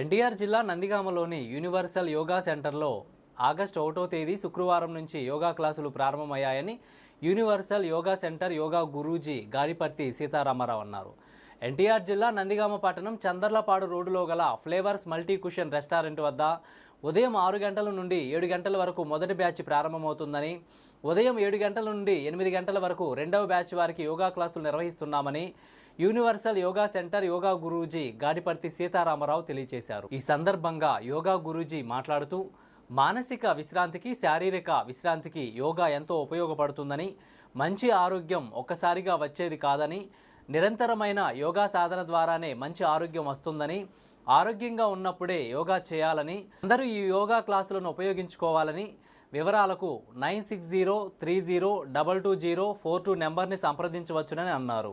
ఎన్టీఆర్ జిల్లా నందిగామలోని యూనివర్సల్ యోగా సెంటర్లో ఆగస్టు ఒకటో తేదీ శుక్రవారం నుంచి యోగా క్లాసులు ప్రారంభమయ్యాయని universal yoga centre yoga Guruji Galiparthi Sitaramarao అన్నారు. ఎన్టీఆర్ జిల్లా నందిగామ పట్టణం చందర్లపాడు రోడ్డులో గల ఫ్లేవర్స్ మల్టీ కుషన్ రెస్టారెంట్ వద్ద ఉదయం ఆరు గంటల నుండి ఏడు గంటల వరకు మొదటి బ్యాచ్ ప్రారంభమవుతుందని ఉదయం ఏడు గంటల నుండి ఎనిమిది గంటల వరకు రెండవ బ్యాచ్ వారికి యోగా క్లాసులు నిర్వహిస్తున్నామని universal yoga centre yoga Guruji Gadiparthi Sitaramarao తెలియజేశారు ఈ సందర్భంగా యోగా గురూజీ మాట్లాడుతూ మానసిక విశ్రాంతికి శారీరక విశ్రాంతికి యోగా ఎంతో ఉపయోగపడుతుందని మంచి ఆరోగ్యం ఒక్కసారిగా వచ్చేది కాదని నిరంతరమైన యోగా సాధన ద్వారానే మంచి ఆరోగ్యం వస్తుందని ఆరోగ్యంగా ఉన్నప్పుడే యోగా చేయాలని అందరూ ఈ యోగా క్లాసులను ఉపయోగించుకోవాలని వివరాలకు nine six zero three zero double two zero four two నెంబర్ని సంప్రదించవచ్చునని అన్నారు.